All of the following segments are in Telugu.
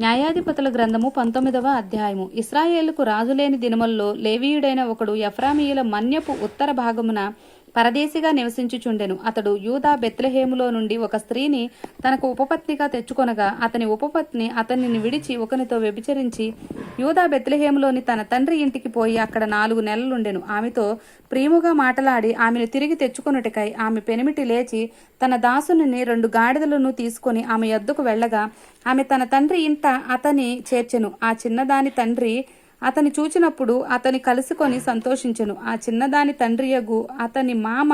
న్యాయాధిపతుల గ్రంథము పంతొమ్మిదవ అధ్యాయము. ఇస్రాయేలుకు రాజులేని దినముల్లో లేవీయుడైన ఒకడు ఎఫ్రామీయుల మన్యపు ఉత్తర భాగమున పరదేశిగా నివసించుచుండెను. అతడు యూదా బెత్లహేములో నుండి ఒక స్త్రీని తనకు ఉపపత్నిగా తెచ్చుకొనగా అతని ఉపపత్ని అతనిని విడిచి ఒకనితో వ్యభిచరించి యూదా బెత్లహేములోని తన తండ్రి ఇంటికి పోయి అక్కడ నాలుగు నెలలుండెను. ఆమెతో ప్రేముగా మాటలాడి ఆమెను తిరిగి తెచ్చుకొనుటకై ఆమె పెనిమిటి లేచి తన దాసుని రెండు గాడిదలను తీసుకొని ఆమె ఎద్దుకు వెళ్ళగా ఆమె తన తండ్రి ఇంట అతని చేర్చెను. ఆ చిన్నదాని తండ్రి అతని చూచినప్పుడు అతని కలుసుకొని సంతోషించెను. ఆ చిన్నదాని తండ్రియగు అతని మామ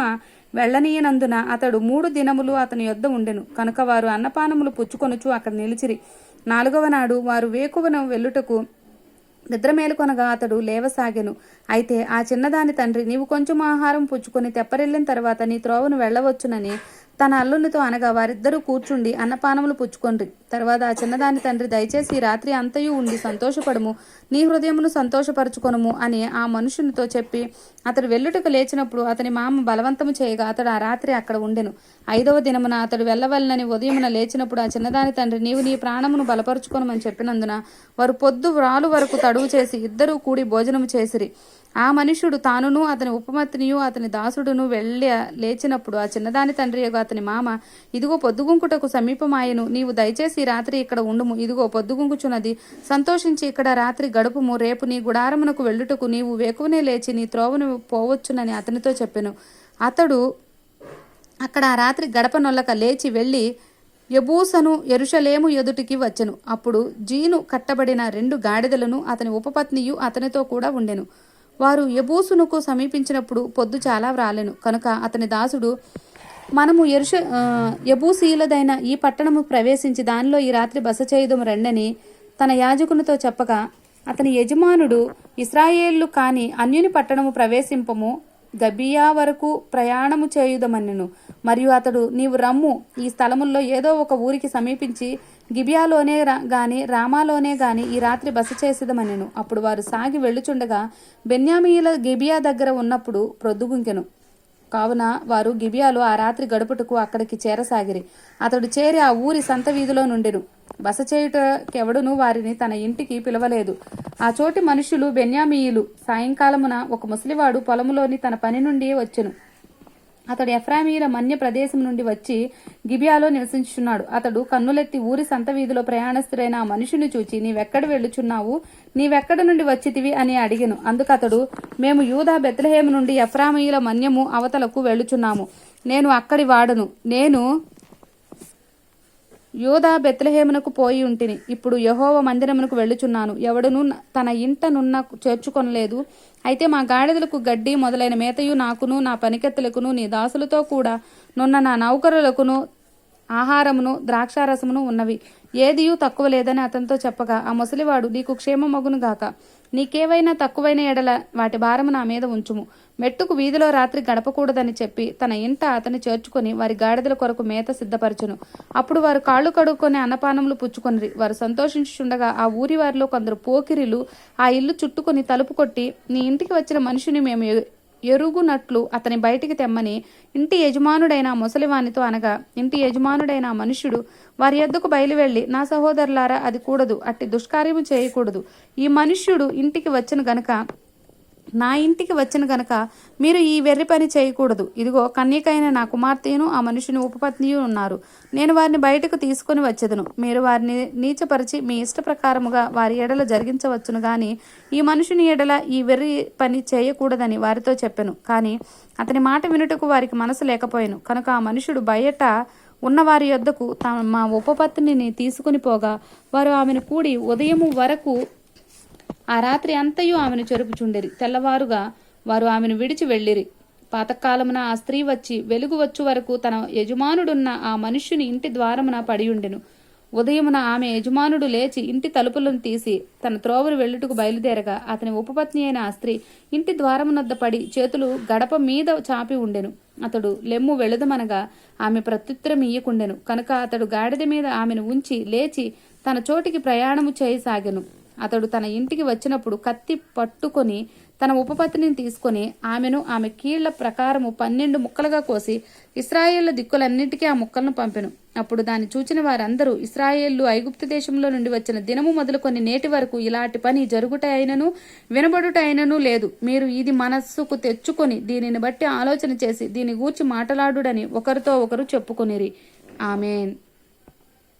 వెళ్ళనీయనందున అతడు మూడు దినములు అతని యొద్ద ఉండెను. కనుక వారు అన్నపానములు పుచ్చుకొనుచు అక్కడ నిలిచిరి. నాలుగవ నాడు వారు వేకువన వెళ్ళుటకు నిద్ర మేలుకొనగా అతడు లేవసాగెను. అయితే ఆ చిన్నదాని తండ్రి నీవు కొంచెం ఆహారం పుచ్చుకొని తెప్పరిల్లిన తర్వాత నీ త్రోవను వెళ్ళవచ్చునని తన అల్లునితో అనగా వారిద్దరూ కూర్చుండి అన్నపానములు పుచ్చుకొండ్రి. తర్వాత ఆ చిన్నదాని తండ్రి దయచేసి రాత్రి అంతయు ఉండి సంతోషపడము నీ హృదయమును సంతోషపరచుకొనుము అని ఆ మనుషునితో చెప్పి అతడు వెళ్ళుటకు లేచినప్పుడు అతని మామ బలవంతము చేయగా అతడు ఆ రాత్రి అక్కడ ఉండెను. ఐదవ దినమున అతడు వెళ్ళవలనని ఉదయమున లేచినప్పుడు ఆ చిన్నదాని తండ్రి నీవు నీ ప్రాణమును బలపరుచుకొనమని చెప్పినందున వారు పొద్దు వ్రాలు వరకు తడువు చేసి ఇద్దరూ కూడి భోజనము చేసిరి. ఆ మనుషుడు తానును అతని ఉపమతినియు అతని దాసుడును వెళ్ళి లేచినప్పుడు ఆ చిన్నదాని తండ్రి యొక్క అతని మామ ఇదిగో పొద్దుగుంకుటకు సమీపమాయను. నీవు దయచేసి రాత్రి ఇక్కడ ఉండుము. ఇదిగో పొద్దుగుంకుచున్నది. సంతోషించి ఇక్కడ రాత్రి గడుపుము. రేపు నీ గుడారమునకు వెళ్ళుటకు నీవు వేకువనే లేచి నీ త్రోవను పోవచ్చునని అతనితో చెప్పెను. అతడు అక్కడ ఆ రాత్రి గడప నొల్లక లేచి వెళ్ళి యబూసను ఎరుషలేము ఎదుటికి వచ్చెను. అప్పుడు జీను కట్టబడిన రెండు గాడిదలను అతని ఉపపత్నియు అతనితో కూడా ఉండెను. వారు యబూసునుకు సమీపించినప్పుడు పొద్దు చాలా వ్రాలెను. కనుక అతని దాసుడు మనము ఎరుష యబూసీయులదైన ఈ పట్టణము ప్రవేశించి దానిలో ఈ రాత్రి బస చేయుదము రండని తన యాజకునితో చెప్పగా అతని యజమానుడు ఇస్రాయేళ్ళు కాని అన్యుని పట్టణము ప్రవేశింపము గబియా వరకు ప్రయాణము చేయుదమన్నెను. మరియు అతడు నీవు రమ్ము ఈ స్థలముల్లో ఏదో ఒక ఊరికి సమీపించి గిబియాలోనే రా- గాని రామాలోనే గాని ఈ రాత్రి బస చేసేదమనెను అప్పుడు వారు సాగి వెళ్ళుచుండగా బెన్యామీల గిబియా దగ్గర ఉన్నప్పుడు ప్రొద్దుగుంకెను. కావున వారు గిబియాలో ఆ రాత్రి గడుపుటకు అక్కడికి చేరసాగిరి. అతడు చేరి ఆ ఊరి సంత వీధిలో నుండెను. బస చేయుటకెవడునూ వారిని తన ఇంటికి పిలవలేదు. ఆ చోటి మనుషులు బెన్యామీయులు సాయంకాలమున ఒక ముసలివాడు పొలములోని తన పని నుండి వచ్చెను. అతడు ఎఫ్రామీల మన్య ప్రదేశం నుండి వచ్చి గిబియాలో నివసించుచున్నాడు. అతడు కన్నులెత్తి ఊరి సంత వీధిలో ప్రయాణస్తుడైన ఆ మనిషిని చూచి నీవెక్కడ వెళ్ళుచున్నావు? నీవెక్కడ నుండి వచ్చితివి? అని అడిగెను. అందుకు అతడు మేము యూదా బెత్లహేము నుండి ఎఫ్రామియుల మన్యము అవతలకు వెళ్ళుచున్నాము. నేను అక్కడి వాడను. నేను యూదా బెత్లహేమునకు పోయి ఉంటిని. ఇప్పుడు యహోవ మందిరమునకు వెళ్ళుచున్నాను. ఎవడును తన ఇంట నున్న చేర్చుకొనలేదు. అయితే మా గాడిదలకు గడ్డి మొదలైన మేతయు నాకును నా పనికెత్తలకును నీ దాసులతో కూడా నున్న నా నౌకరులకును ఆహారమును ద్రాక్షారసమును ఉన్నవి. ఏదియూ తక్కువ లేదని అతనితో చెప్పగా ఆ ముసలివాడు నీకు క్షేమమగును గాక. నీకేవైనా తక్కువైన ఎడల వాటి భారము నా మీద ఉంచుము. మెట్టుకు వీధిలో రాత్రి గడపకూడదని చెప్పి తన ఇంట అతని చేర్చుకొని వారి గాడిదల కొరకు మేత సిద్ధపరచును. అప్పుడు వారు కాళ్ళు కడుక్కొని అన్నపానములు పుచ్చుకొనిరి. వారు సంతోషించుండగా ఆ ఊరి వారిలో కొందరు పోకిరిలు ఆ ఇల్లు చుట్టుకొని తలుపు కొట్టి నీ ఇంటికి వచ్చిన మనిషిని మేము ఎరుగునట్లు అతని బయటికి తెమ్మని ఇంటి యజమానుడైన ముసలివానితో అనగా ఇంటి యజమానుడైన మనుష్యుడు వారి ఎద్దుకు బయలువెళ్ళి నా సహోదరులారా అది కూడదు అట్టి దుష్కార్యము చేయకూడదు. ఈ మనుష్యుడు ఇంటికి వచ్చిన గనక నా ఇంటికి వచ్చిన గనక మీరు ఈ వెర్రి పని చేయకూడదు. ఇదిగో కన్యకైన నా కుమార్తెను ఆ మనుషుని ఉపపత్నియు ఉన్నారు. నేను వారిని బయటకు తీసుకొని వచ్చేదను. మీరు వారిని నీచపరిచి మీ ఇష్ట ప్రకారముగా వారి ఎడల జరిగించవచ్చును గాని ఈ మనుషుని ఎడల ఈ వెర్రి పని చేయకూడదని వారితో చెప్పాను. కానీ అతని మాట వినుటకు వారికి మనసు లేకపోయాను. కనుక ఆ మనుషుడు బయట ఉన్న వారి యొద్దకు తమ ఉపపత్నిని తీసుకుని పోగా వారు ఆమెను కూడి ఉదయము వరకు ఆ రాత్రి అంతయు ఆమెను చెరుపుచుండెరి. తెల్లవారుగా వారు ఆమెను విడిచి వెళ్ళిరి. పాతకాలమున ఆ స్త్రీ వచ్చి వెలుగు వచ్చు వరకు తన యజమానుడున్న ఆ మనుష్యుని ఇంటి ద్వారమున పడియుండెను. ఉదయమున ఆమె యజమానుడు లేచి ఇంటి తలుపులను తీసి తన త్రోవరు వెళ్ళుటకు బయలుదేరగా అతని ఉపపత్ని అయిన ఆ స్త్రీ ఇంటి ద్వారమునద్ద పడి చేతులు గడప మీద చాపి ఉండెను. అతడు లెమ్ము వెళుదమనగా ఆమె ప్రత్యుత్తరం ఇయ్యకుండెను. కనుక అతడు గాడిద మీద ఆమెను ఉంచి లేచి తన చోటికి ప్రయాణము చేయసాగెను. అతడు తన ఇంటికి వచ్చినప్పుడు కత్తి పట్టుకొని తన ఉపపత్నిని తీసుకొని ఆమెను ఆమె కీళ్ళ ప్రకారము పన్నెండు ముక్కలుగా కోసి ఇస్రాయేళ్ళ దిక్కులన్నింటికీ ఆ ముక్కలను పంపెను. అప్పుడు దాన్ని చూచిన వారందరూ ఇస్రాయేళ్ళు ఐగుప్తు దేశంలో నుండి వచ్చిన దినము మొదలుకొని నేటి వరకు ఇలాంటి పని జరుగుట అయినను వినబడుట అయినను లేదు. మీరు ఇది మనస్సుకు తెచ్చుకొని దీనిని బట్టి ఆలోచన చేసి దీని గూర్చి మాట్లాడుడని ఒకరితో ఒకరు చెప్పుకొనిరి. ఆమెన్.